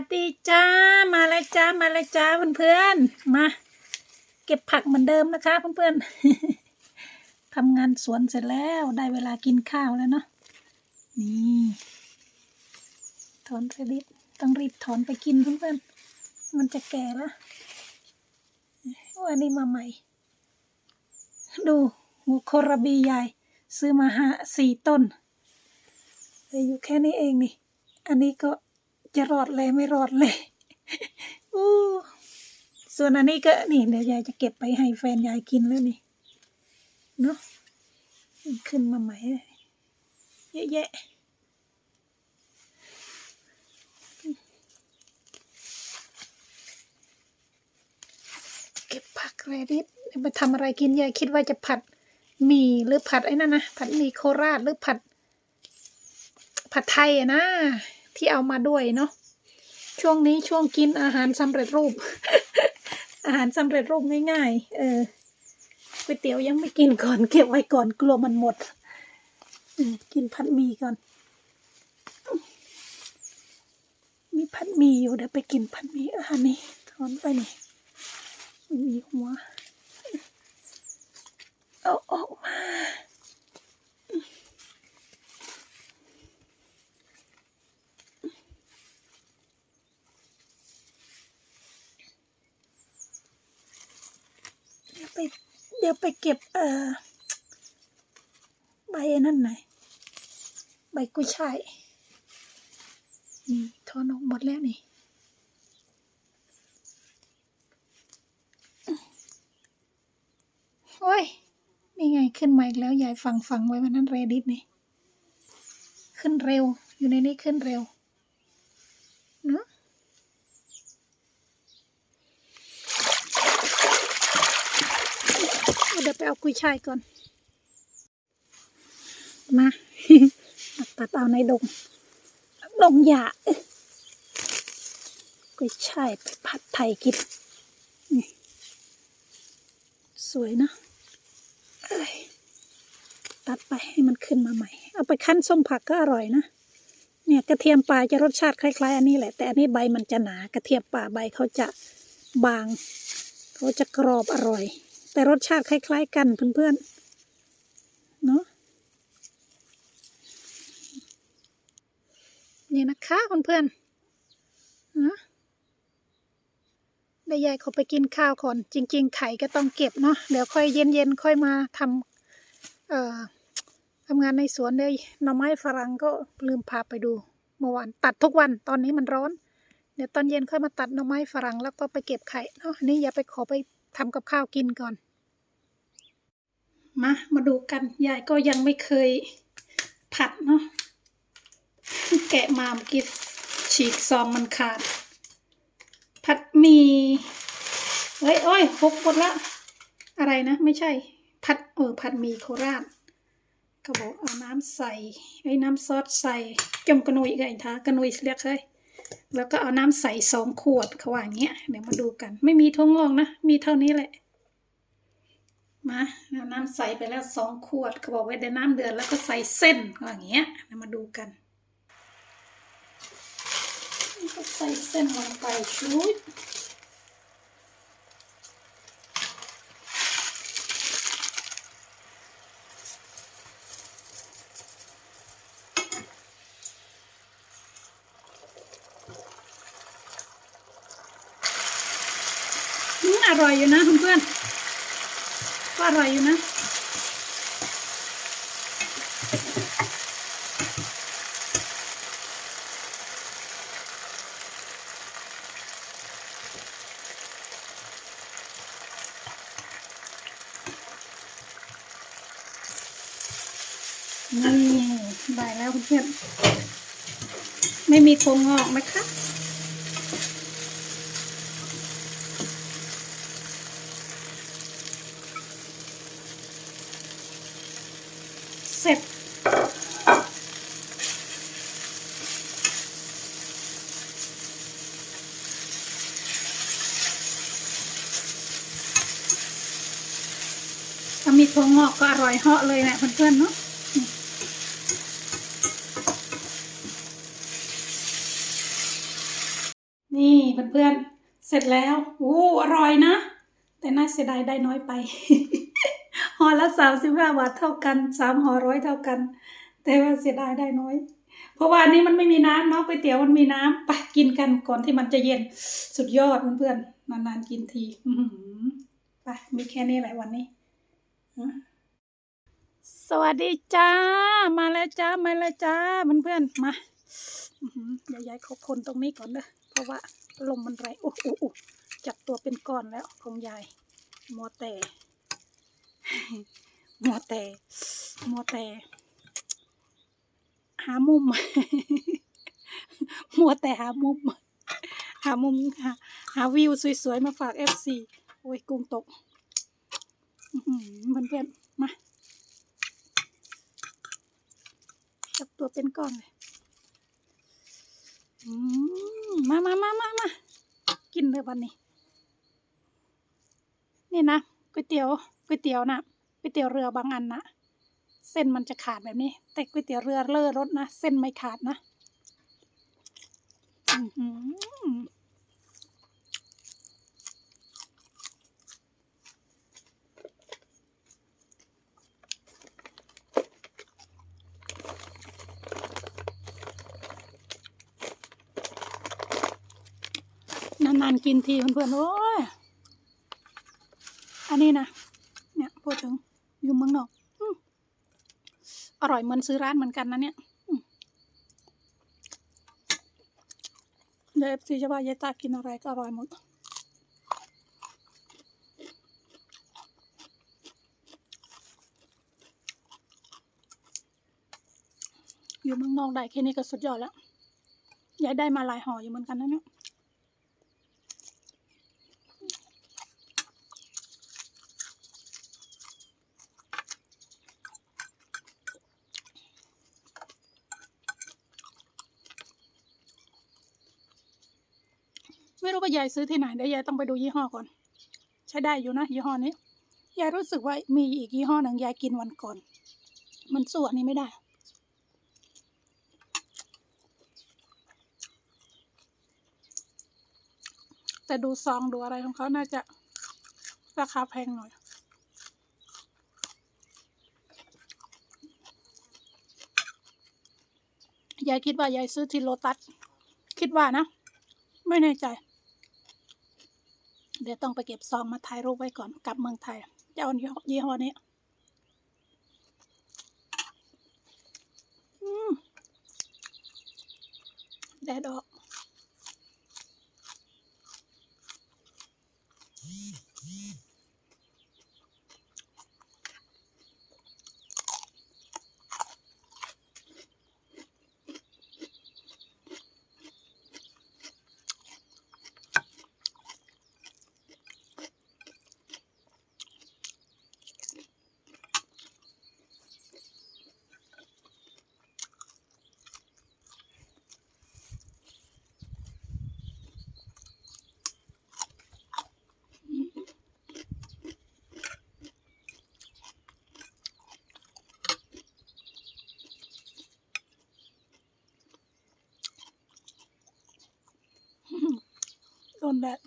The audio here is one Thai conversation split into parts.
วัสดีจ้า มาเลยจ้า มาเลยจ้าเพื่อนๆ มา เก็บผักเหมือนเดิมนะคะเพื่อนๆทำงานสวนเสร็จแล้วได้เวลากินข้าวแล้วเนาะ นี่ถอนไปรีบต้องรีบถอนไปกินเพื่อนๆ มันจะแก่แล้ววันนี้มาใหม่ ดูหูโครบีใหญ่ ซื้อมาห้าสี่ต้นอยู่แค่นี้เองนี่ อันนี้ก็ จะรอดเลยไม่รอดเลยอู้ส่วนอันนี้ก็นี่เดี๋ยวยายจะเก็บไปให้แฟนยายกินแล้วนี่เนาะขึ้นมาใหม่เยเยอะแยะเก็บผักเรดิสไปทำอะไรกินยายคิดว่าจะผัดหมี่หรือผัดไอ้นั่นนะผัดหมี่โคราชหรือผัด ผัดไทยอะนะ ที่เอามาด้วยเนาะช่วงนี้ช่วงกินอาหารสำเร็จรูป อาหารสำเร็จรูปง่ายๆ เออก๋วยเตี๋ยวยังไม่กินก่อนเก็บไว้ก่อนกลัวมันหมดกินผัดหมี่ก่อน มีผัดหมี่อยู่เดี๋ยวไปกินผัดหมี่อันนี้ถอนไปนี่มีหัวเอาออกมา เดี๋ยว ไปเดี๋ยวไปเก็บเอ่อใบนั่นหน่อยใบกุ้ยช่ายนี่ถอนออกหมดแล้วนี่โอ้ย นี่ไงขึ้นมาอีกแล้ว ยายฟังฟังไว้วันนั้นเรดิตนี่ ขึ้นเร็ว อยู่ในนี้ขึ้นเร็วเนอะเดี๋ยวไปเอากุยช่ายก่อน มาตัดเอาในดง ดงหญ้ากุยช่ายไปผัดไทยกิน สวยนะตัดไปให้มันขึ้นมาใหม่ เอาไปคั้นส้มผักก็อร่อยนะ เนี่ยกระเทียมป่าจะรสชาติคล้ายๆ อันนี้แหละ แต่อันนี้ใบมันจะหนากระเทียมป่าใบเขาจะบาง เขาจะกรอบอร่อย แต่รสชาติคล้าย ๆ กันเพื่อนๆเนาะนี่นะคะเพื่อนๆนะได้ยายเขาไปกินข้าวก่อน จริง ๆ ไข่ก็ต้องเก็บเนาะเดี๋ยวค่อยเย็นๆค่อยมาทำเอ่อทำงานในสวนเลยหน่อไม้ฝรั่งก็ลืมพาไปดูเมื่อวานตัดทุกวันตอนนี้มันร้อน เดี๋ยวตอนเย็นค่อยมาตัดหน่อไม้ฝรั่งแล้วก็ไปเก็บไข่เนาะอันนี้อย่าไปขอไปทำกับข้าวกินก่อน มา มาดูกัน ยายก็ยังไม่เคยผัดเนาะ แกะมาเมื่อกี้ฉีกซองมันขาด ผัดมีเฮ้ย โอ้ยหกหมดละ อะไรนะ ไม่ใช่ ผัด เออ ผัดมีโคราชก็บอกเอาน้ำใส่ ไอ้น้ำซอสใส่จมกระนุยไงท้ากระนุยเรียกเลยแล้วก็เอาน้ำใส่สองขวดเขาว่าอย่างเงี้ย เดี๋ยวมาดูกัน ไม่มีทั่วงอกนะ มีเท่านี้แหละ มาเอาน้ำใสไปแล้วสองขวดเขาบอกไว้ในน้ำเดือดแล้วก็ใส่เส้นเขาว่าอย่างเงี้ยมาดูกันก็ใส่เส้นลงไปชุดอืมอร่อยอยู่นะเพื่อนๆ ก็อร่อยอยู่นะนี่ได้แล้วเพื่อนไม่มีโครงงอกนะคะ เสร็จ ถ้ามีโครงงอกก็อ ร่อยเหาะเลยแหละเพื่อนๆเนาะนี่เพื่อนๆ เสร็จแล้วโอ้อร่อยนะ แต่น่าเสียดายได้น้อยไปห่อละสามสิบห้าบาทเท่ากันสามห่อร้อยเท่ากัน แต่ว่าเสียดายได้น้อย เพราะว่าอันนี้มันไม่มีน้ำเนาะก๋วยเตี๋ยวมันมีน้ำไปกินกันก่อนที่มันจะเย็นสุดยอดเพื่อนๆนานๆกินทีไปมีแค่นี้แหละวันนี้อะ สวัสดีจ้า มาแล้วจ้า มาแล้วจ้าเพื่อนๆมาอื้อหือเดี๋ยวยายเขาคนตรงนี้ก่อนเด้อเพราะว่าลมมันแรงโอ้โหโอ้จับตัวเป็นก้อนแล้วของยายมัวแต่มัวแต่มัวแต่ หามุมมัวแต่หามุม หามุมหาหาวิวสวยๆ มาฝากเอฟซีโอ้ยกุ้งตกอื้อหือเพื่อนๆมา จับตัวเป็นก้อนเลยมามามามามากินเลยวันนี้ นี่นะก๋วยเตี๋ยวก๋วยเตี๋ยวนะก๋วยเตี๋ยวเรือบางอันนะเส้นมันจะขาดแบบนี้ แต่ก๋วยเตี๋ยวเรือเลอรสนะ เส้นไม่ขาดนะ อื อหือานๆกินทีเพื่อนๆโอ้ย อันนี้นะ เนี่ยพูดถึงอยู่เมืองนอกอร่อยเหมือนซื้อร้านเหมือนกันนะเนี่ยเดี๋ยวเอฟซีจะว่ายายตากินอะไรก็อร่อยหมด อยู่เมืองนอกได้แค่นี้ก็สุดยอดแล้วยายได้มาหลายห่ออยู่เหมือนกันนะเนี่ย ไม่รู้ว่ายายซื้อที่ไหนเดี๋ยวยายต้องไปดูยี่ห้อก่อน ใช้ได้อยู่นะยี่ห้อนี้ยายรู้สึกว่ามีอีกยี่ห้อหนึ่งยายกินวันก่อน มันสู้อันนี้ไม่ได้ แต่ดูซองดูอะไรของเขาน่าจะราคาแพงหน่อยยายคิดว่ายายซื้อที่โลตัส คิดว่านะ ไม่แน่ใจ เดี๋ยวต้องไปเก็บซองมาถ่ายรูปไว้ก่อนกลับเมืองไทยจะเจ้ายี่ห้อนี้แดดออก โดนแดด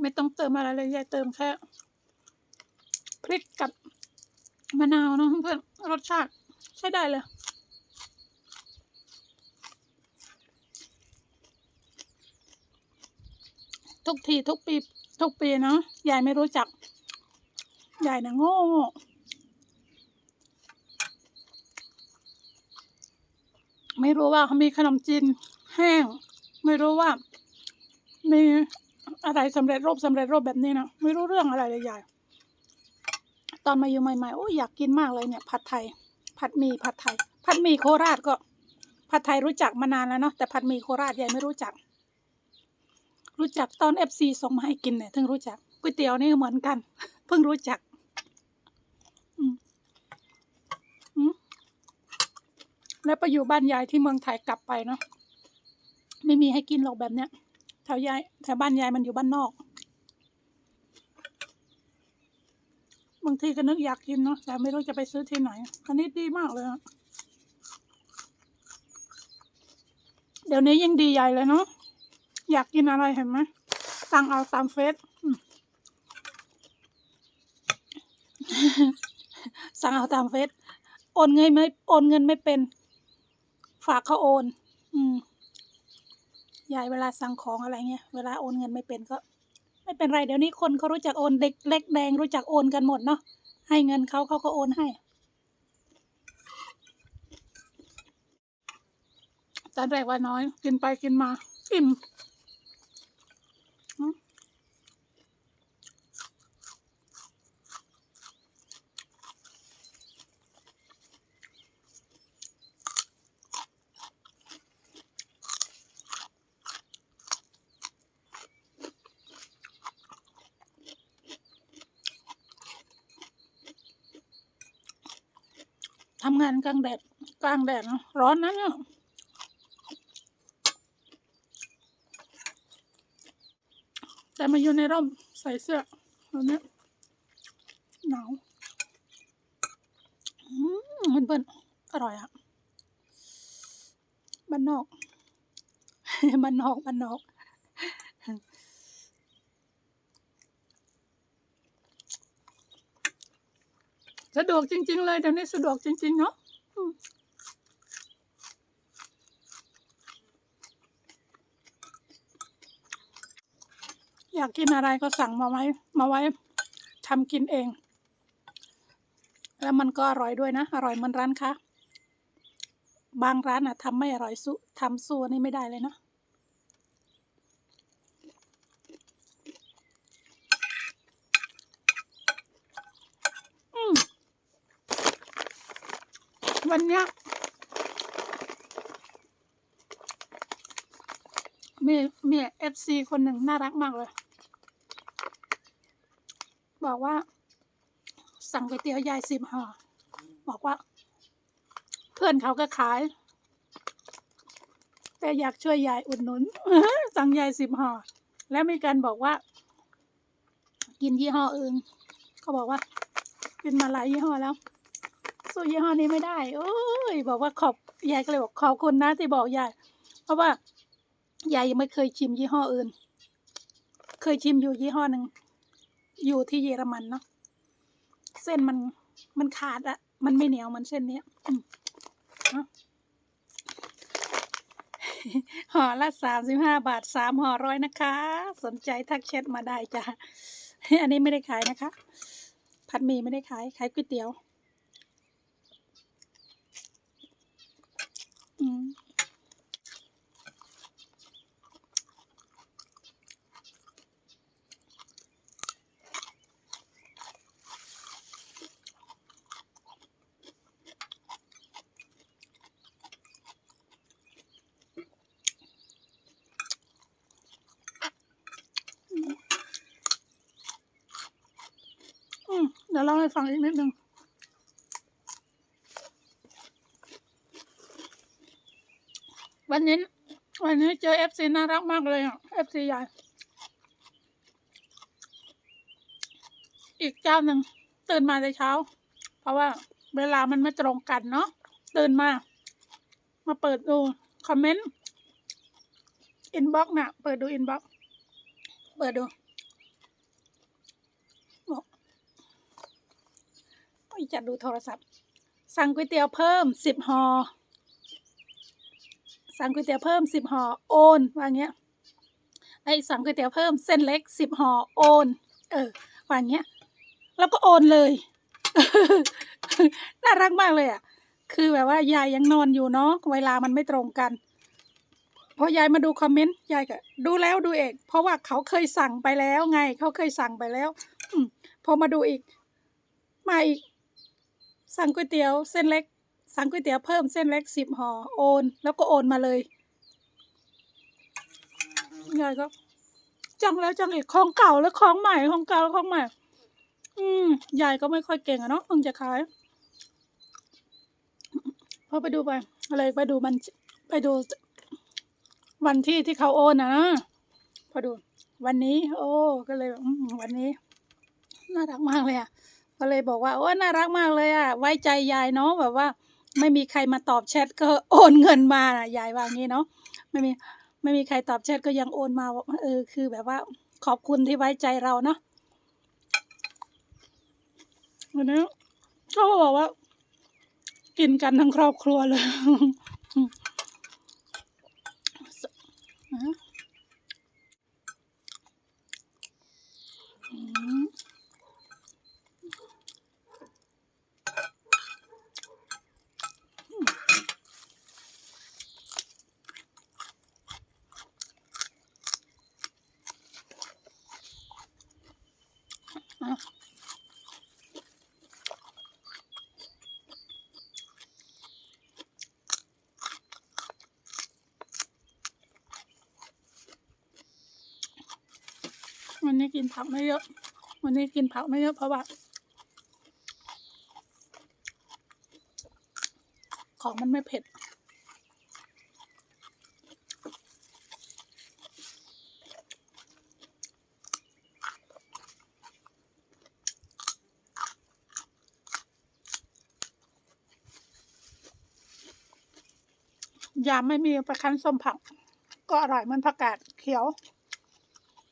ไม่ต้องเติมอะไรเลยยายเติมแค่พริกกับมะนาวเนะเพื่อนรสชาติใช้ได้เลยทุกทีทุกปี ทุกปีเนาะยายไม่รู้จัก ยายนะโง่ไม่รู้ว่าเขามีขนมจีนแห้ง ไม่รู้ว่า มีอะไรสำเร็จรูปสำเร็จรูปแบบนี้นะไม่รู้เรื่องอะไรเลยยายตอนมาอยู่ใหม่ๆโอ้ยอยากกินมากเลยเนี่ย ผัดไทย ผัดหมี่ผัดไทย ผัดหมี่โคราชก็ ผัดไทยรู้จักมานานแล้วเนาะแต่ผัดหมี่โคราชยายไม่รู้จัก รู้จักตอนเอฟซีส่งมาให้กินเนี่ยถึงรู้จักก๋วยเตี๋ยวนี่เหมือนกัน เพิ่งรู้จัก อืมอืม แล้วไปอยู่บ้านยายที่เมืองไทยกลับไปเนาะไม่มีให้กินหรอกแบบเนี้ยแถวยายแถวบ้านยายมันอยู่บ้านนอก บางทีก็นึกอยากกินเนาะแต่ไม่รู้จะไปซื้อที่ไหนอันนี้ดีมากเลยอะเดี๋ยวนี้ยิ่งดีใหญ่เลยเนาะอยากกินอะไรเห็นไหมสั่งเอาตามเฟซสั่งเอาตามเฟซโอนเงินไม่โอนเงินไม่เป็น ฝากเขาโอน อืมยายเวลาสั่งของอะไรเงี้ย เวลาโอนเงินไม่เป็นก็ ไม่เป็นไรเดี๋ยวนี้คนเขารู้จักโอนเด็กเล็กแดงรู้จักโอนกันหมดเนาะ ให้เงินเขาเขาก็โอนให้ ตอนแรกว่าน้อย กินไปกินมาอิ่ม งานกลางแดดกลางแดดร้อนนะเนี่ยแต่มาอยู่ในร่มใส่เสื้อแบบนี้หนาวมันเปิ้นอร่อยอะบ้านนอกบ้านนอกบ้านนอก สะดวกจริง ๆ เลยเดี๋ยวนี้สะดวกจริง ๆ เนาะอยากกินอะไรก็สั่งมาไว้ มาไว้ทำกินเอง แล้วมันก็อร่อยด้วยนะ อร่อยเหมันร้านค้าบางร้านอะทำไม่อร่อยสู้ทำสู้อันนี้ไม่ได้เลยนะ อืม วันเนี้ยมีมีเอฟซีคนหนึ่งน่ารักมากเลย บอกว่า สั่งก๋วยเตี๋ยวยายสิบห่อบอกว่า เพื่อนเขาก็ขาย แต่อยากช่วยยายอุดหนุนสั่งยายสิบห่อแล้วมีการบอกว่า กินยี่ห้ออื่นเขาบอกว่ากินมาหลายยี่ห้อแล้ว สู้ยี่ห้อนี้ไม่ได้ โอ้ย บอกว่าขอบยายก็เลยบอกขอบคุณนะที่บอกยาย เพราะว่ายายยังไม่เคยชิมยี่ห้ออื่น เคยชิมอยู่ยี่ห้อหนึ่งอยู่ที่เยอรมันเนาะเส้นมันมันขาดอะมันไม่เหนียวเหมันเส้นเนี้ยห่อละสามสิบห้าบาทสามห่อร้อยนะคะ สนใจทักแชทมาได้จ้ะอันนี้ไม่ได้ขายนะคะ ผัดหมี่ไม่ได้ขาย ขายก๋วยเตี๋ยว อืมอืม เดี๋ยวเล่าให้ฟังอีกนิดนึง วันนี้ วันนี้เจอเอฟซีน่ารักมากเลยอะเอฟซีใหญ่ อีกเจ้าหนึ่งตื่นมาแต่เช้า เพราะว่าเวลามันไม่ตรงกันเนาะตื่นมา มาเปิดดู คอมเมนต์อินบ็อกน่ะ เปิดดูอินบ็อกเปิดดูบอกอจะดูโทรศัพท์ สั่งก๋วยเตี๋ยวเพิ่มสิบห่อ สั่งก๋วยเตี๋ยวเพิ่มสิบห่อโอนว่าเงี้ยไอ้สั่งก๋วยเตี๋ยวเพิ่มเส้นเล็กสิบห่อโอน เออว่าเงี้ยแล้วก็โอนเลยน่ารักมากเลยอะ คือแบบว่ายายยังนอนอยู่เนาะเวลามันไม่ตรงกันพอยายมาดูคอมเมนต์ยายก็ดูแล้วดูเอกเพราะว่าเขาเคยสั่งไปแล้วไง เขาเคยสั่งไปแล้วอืพอมาดูอีก มาอีก สั่งก๋วยเตี๋ยวเส้นเล็ก สั่งก๋วยเตี๋ยวเพิ่มเส้นเล็กสิบห่อโอน แล้วก็โอนมาเลยยายก็จังแล้วจังอีกของเก่าแล้วของใหม่ของเก่าแล้วของใหม่ อืมยายก็ไม่ค่อยเก่งอะเนาะเพิ่งจะขายพอไปดูไปอะไรไปดูมันไปดู วันที่ที่เขาโอนนะนะพอดู วันนี้ โอ้ก็เลยวันนี้น่ารักมากเลยอะก็เลยบอกว่าโอ้น่ารักมากเลยอะไว้ใจยายเนาะแบบว่า ไม่มีใครมาตอบแชทก็โอนเงินมานะยายว่างี้เนาะไม่มีไม่มีใครตอบแชทก็ยังโอนมาเออคือแบบว่า ขอบคุณที่ไว้ใจเราเนาะวันนี้ก็บอกว่า กินกันทั้งครอบครัวเลย วันนี้กินผักไม่เยอะ วันนี้กินผักไม่เยอะเพราะว่าของมันไม่เผ็ด ยามไม่มีไปคั้นส้มผัก ก็อร่อยเหมันผักกาดเขียว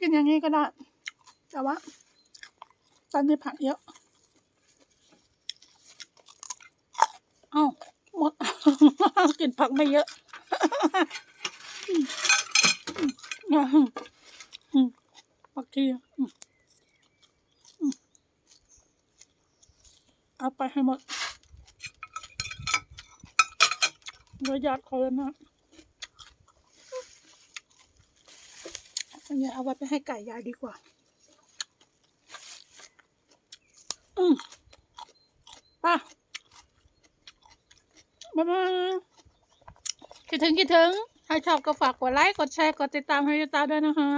กินอย่างนี้ก็ได้ แต่ว่า ตอนนี้ผักเยอะ เอ้าหมด กินผักไม่เยอะผักชีอืมอืมเอาไปให้หมด เดี๋ยวญาติเขาแล้วนะอันนี้เอาไว้ไปให้ไก่ยายดีกว่า อืมป่ะบ๊ายบายคิดถึงคิดถึง ถ้าชอบก็ฝากกดไลค์ กดแชร์ กดติดตามให้ยูตาด้วยนะคะ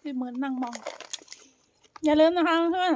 ที่เหมือนนั่งมอง อย่าลืมนะคะเพื่อน